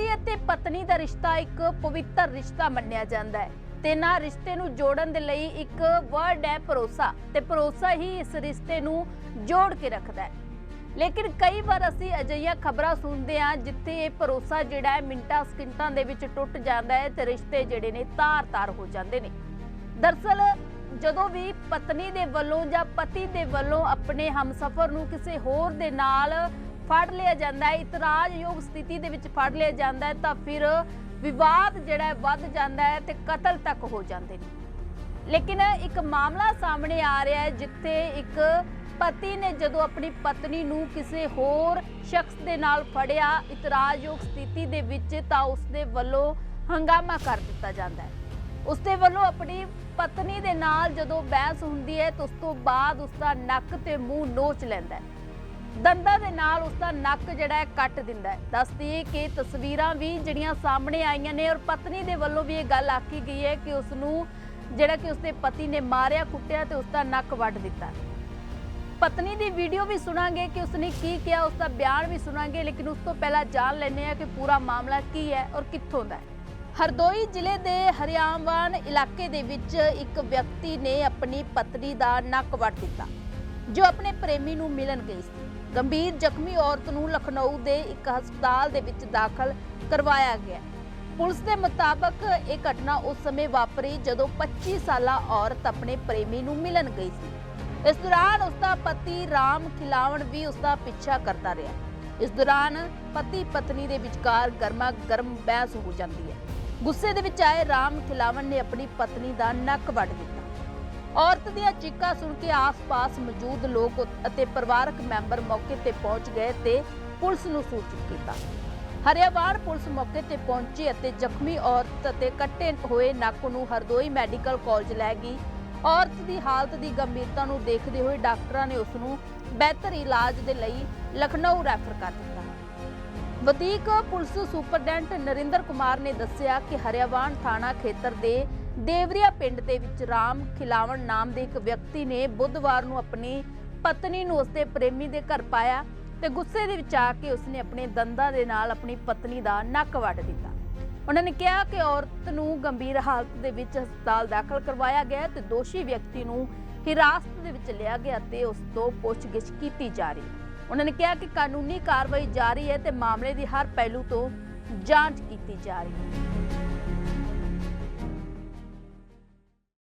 ਪਤੀ ਅਤੇ ਪਤਨੀ ਦਾ ਰਿਸ਼ਤਾ ਇੱਕ ਪਵਿੱਤਰ ਰਿਸ਼ਤਾ ਮੰਨਿਆ ਜਾਂਦਾ ਹੈ। ਤੇ ਨਾ ਰਿਸ਼ਤੇ ਨੂੰ ਜੋੜਨ ਦੇ ਲਈ ਇੱਕ ਵਰਡ ਹੈ ਭਰੋਸਾ ਤੇ ਭਰੋਸਾ ਹੀ ਇਸ ਰਿਸ਼ਤੇ ਨੂੰ ਜੋੜ ਕੇ ਰੱਖਦਾ ਹੈ। ਲੇਕਿਨ ਕਈ ਵਾਰ ਅਸੀਂ ਅਜਿਹੀਆਂ ਖਬਰਾਂ ਸੁਣਦੇ ਹਾਂ ਜਿੱਥੇ ਇਹ ਭਰੋਸਾ ਜਿਹੜਾ ਹੈ ਮਿੰਟਾਂ, ਸਕਿੰਟਾਂ ਦੇ ਵਿੱਚ ਟੁੱਟ ਜਾਂਦਾ ਹੈ ਤੇ ਰਿਸ਼ਤੇ ਜਿਹੜੇ ਨੇ ਤਾਰ-ਤਾਰ ਹੋ ਜਾਂਦੇ ਨੇ। ਦਰਸਲ ਜਦੋਂ ਵੀ ਪਤਨੀ ਦੇ ਵੱਲੋਂ ਜਾਂ ਪਤੀ ਦੇ ਵੱਲੋਂ ਆਪਣੇ ਹਮਸਫਰ ਨੂੰ ਕਿਸੇ ਹੋਰ ਦੇ ਨਾਲ ਫੜ ਲਿਆ ਜਾਂਦਾ ਹੈ, ਇਤਰਾਜ਼ਯੋਗ ਸਥਿਤੀ ਦੇ ਵਿੱਚ ਫੜ ਲਿਆ ਜਾਂਦਾ ਹੈ, ਤਾਂ ਫਿਰ ਵਿਵਾਦ ਜਿਹੜਾ ਵੱਧ ਜਾਂਦਾ ਹੈ ਤੇ ਕਤਲ ਤੱਕ ਹੋ ਜਾਂਦੇ ਨੇ। ਲੇਕਿਨ ਇੱਕ ਮਾਮਲਾ ਸਾਹਮਣੇ ਆ ਰਿਹਾ ਹੈ, ਜਿੱਥੇ ਇੱਕ ਪਤੀ ਨੇ ਜਦੋਂ ਆਪਣੀ ਪਤਨੀ ਨੂੰ ਕਿਸੇ ਹੋਰ ਸ਼ਖਸ ਦੇ ਨਾਲ ਫੜਿਆ, ਇਤਰਾਜ਼ਯੋਗ ਸਥਿਤੀ ਦੇ ਵਿੱਚ, ਤਾਂ ਉਸਦੇ ਵੱਲੋਂ ਹੰਗਾਮਾ ਕਰ ਦਿੱਤਾ ਜਾਂਦਾ ਹੈ। ਉਸਦੇ ਵੱਲੋਂ ਆਪਣੀ ਪਤਨੀ ਦੇ ਨਾਲ ਜਦੋਂ ਬਹਿਸ ਹੁੰਦੀ ਹੈ, ਤਾਂ ਉਸ ਤੋਂ ਬਾਅਦ ਉਸਦਾ ਨੱਕ ਤੇ ਮੂੰਹ ਨੋਚ ਲੈਂਦਾ ਹੈ। ਦੰਦਾਂ ਦੇ ਨਾਲ ਉਸਦਾ ਨੱਕ ਜਿਹੜਾ ਹੈ ਕੱਟ ਦਿੰਦਾ ਹੈ। ਦੱਸਦੀ ਕਿ ਤਸਵੀਰਾਂ ਵੀ ਜਿਹੜੀਆਂ ਸਾਹਮਣੇ ਆਈਆਂ ਨੇ ਔਰ ਪਤਨੀ ਦੇ ਵੱਲੋਂ ਵੀ ਇਹ ਗੱਲ ਆਖੀ ਗਈ ਹੈ ਕਿ ਉਸ ਨੂੰ ਜਿਹੜਾ ਕਿ ਉਸਦੇ ਪਤੀ ਨੇ ਮਾਰਿਆ, ਕੁੱਟਿਆ ਤੇ ਉਸਦਾ ਨੱਕ ਵੱਢ ਦਿੱਤਾ। ਪਤਨੀ ਦੀ ਵੀਡੀਓ ਵੀ ਸੁਣਾਂਗੇ ਕਿ ਉਸਨੇ ਕੀ ਕਿਹਾ, ਉਸਦਾ ਬਿਆਨ ਵੀ ਸੁਣਾਂਗੇ, ਲੇਕਿਨ ਉਸ ਤੋਂ ਪਹਿਲਾਂ ਜਾਣ ਲੈਂਦੇ ਹਾਂ ਕਿ ਪੂਰਾ ਮਾਮਲਾ ਕੀ ਹੈ ਔਰ ਕਿੱਥੋਂ ਦਾ ਹੈ। ਹਰਦੋਈ ਜ਼ਿਲ੍ਹੇ ਦੇ ਹਰਿਆਣਵਾਨ ਇਲਾਕੇ ਦੇ ਵਿੱਚ ਇੱਕ ਵਿਅਕਤੀ ਨੇ ਆਪਣੀ ਪਤਨੀ ਦਾ ਨੱਕ ਵੱਢ ਦਿੱਤਾ, ਜੋ ਆਪਣੇ ਪ੍ਰੇਮੀ ਨੂੰ ਮਿਲਣ ਗਈ ਸੀ। ਗੰਭੀਰ ਜ਼ਖਮੀ ਔਰਤ ਨੂੰ ਲਖਨਊ ਦੇ ਇੱਕ ਹਸਪਤਾਲ ਦੇ ਵਿੱਚ ਦਾਖਲ ਕਰਵਾਇਆ ਗਿਆ। ਪੁਲਿਸ ਦੇ ਮੁਤਾਬਕ ਇਹ ਘਟਨਾ ਉਸ ਸਮੇਂ ਵਾਪਰੀ ਜਦੋਂ 25 ਸਾਲਾ ਔਰਤ ਆਪਣੇ ਪ੍ਰੇਮੀ ਨੂੰ ਮਿਲਣ ਗਈ ਸੀ। ਇਸ ਦੌਰਾਨ ਉਸ ਦਾ ਪਤੀ ਰਾਮ ਖਿਲਾਵਣ ਵੀ ਉਸ ਦਾ ਪਿੱਛਾ ਕਰਦਾ ਰਿਹਾ। ਇਸ ਦੌਰਾਨ ਪਤੀ ਪਤਨੀ ਦੇ ਵਿਚਕਾਰ ਗਰਮਾ ਗਰਮ ਬਹਿਸ ਹੋ ਜਾਂਦੀ ਹੈ। ਗੁੱਸੇ ਦੇ ਵਿੱਚ ਆਏ ਰਾਮ ਖਿਲਾਵਣ ਨੇ ਆਪਣੀ ਪਤਨੀ ਦਾ ਨੱਕ ਵੱਢ ਦਿੱਤਾ। ਔਰਤ ਦੀਆਂ ਚੀਕਾਂ ਸੁਣ ਕੇ ਆਸ-ਪਾਸ ਮੌਜੂਦ ਲੋਕ ਅਤੇ ਪਰਿਵਾਰਕ ਮੈਂਬਰ ਮੌਕੇ ਤੇ ਪਹੁੰਚ ਗਏ ਤੇ ਪੁਲਿਸ ਨੂੰ ਸੂਚਿਤ ਕੀਤਾ। ਹਰਿਆਵਾੜ ਪੁਲਿਸ ਮੌਕੇ ਤੇ ਪਹੁੰਚੀ ਅਤੇ ਜ਼ਖਮੀ ਔਰਤ ਅਤੇ ਕੱਟੇ ਹੋਏ ਨੱਕ ਨੂੰ ਹਰਦੋਈ ਮੈਡੀਕਲ ਕਾਲਜ ਲੈ ਗਈ। ਔਰਤ ਦੀ ਹਾਲਤ ਦੀ ਗੰਭੀਰਤਾ ਨੂੰ ਦੇਖਦੇ ਹੋਏ ਡਾਕਟਰਾਂ ਨੇ ਉਸ ਨੂੰ ਬਿਹਤਰ ਇਲਾਜ ਦੇ ਲਈ ਲਖਨਊ ਰੈਫਰ ਕਰ ਦਿੱਤਾ। ਵਧੀਕ ਪੁਲਿਸ ਸੁਪਰਡੈਂਟ ਨਰਿੰਦਰ ਕੁਮਾਰ ਨੇ ਦੱਸਿਆ ਕਿ ਹਰਿਆਵਾਨ ਥਾਣਾ ਖੇਤਰ ਦੇ ਦੇਵਰੀਆ ਪਿੰਡ ਦੇ ਵਿੱਚ ਰਾਮ ਖਿਲਾਵਣ ਨਾਮ ਦੇ ਇੱਕ ਵਿਅਕਤੀ ਨੇ ਬੁੱਧਵਾਰ ਨੂੰ ਆਪਣੀ ਪਤਨੀ ਨੂੰ ਉਸਦੇ ਪ੍ਰੇਮੀ ਦੇ ਘਰ ਪਾਇਆ ਤੇ ਗੁੱਸੇ ਦੇ ਵਿੱਚ ਆ ਕੇ ਉਸਨੇ ਆਪਣੇ ਦੰਦਾਂ ਦੇ ਨਾਲ ਆਪਣੀ ਪਤਨੀ ਦਾ ਨੱਕ ਵੱਢ ਦਿੱਤਾ। ਉਹਨਾਂ ਨੇ ਕਿਹਾ ਕਿ ਔਰਤ ਨੂੰ ਗੰਭੀਰ ਹਾਲਤ ਦੇ ਵਿੱਚ ਹਸਪਤਾਲ ਦਾਖਲ ਕਰਵਾਇਆ ਗਿਆ ਤੇ ਦੋਸ਼ੀ ਵਿਅਕਤੀ ਨੂੰ ਹਿਰਾਸਤ ਦੇ ਵਿੱਚ ਲਿਆ ਗਿਆ ਤੇ ਉਸ ਤੋਂ ਪੁੱਛਗਿੱਛ ਕੀਤੀ ਜਾ ਰਹੀ ਹੈ। ਉਹਨਾਂ ਨੇ ਕਿਹਾ ਕਿ ਕਾਨੂੰਨੀ ਕਾਰਵਾਈ ਜਾਰੀ ਹੈ ਤੇ ਮਾਮਲੇ ਦੀ ਹਰ ਪਹਿਲੂ ਤੋਂ ਜਾਂਚ ਕੀਤੀ ਜਾ ਰਹੀ ਹੈ।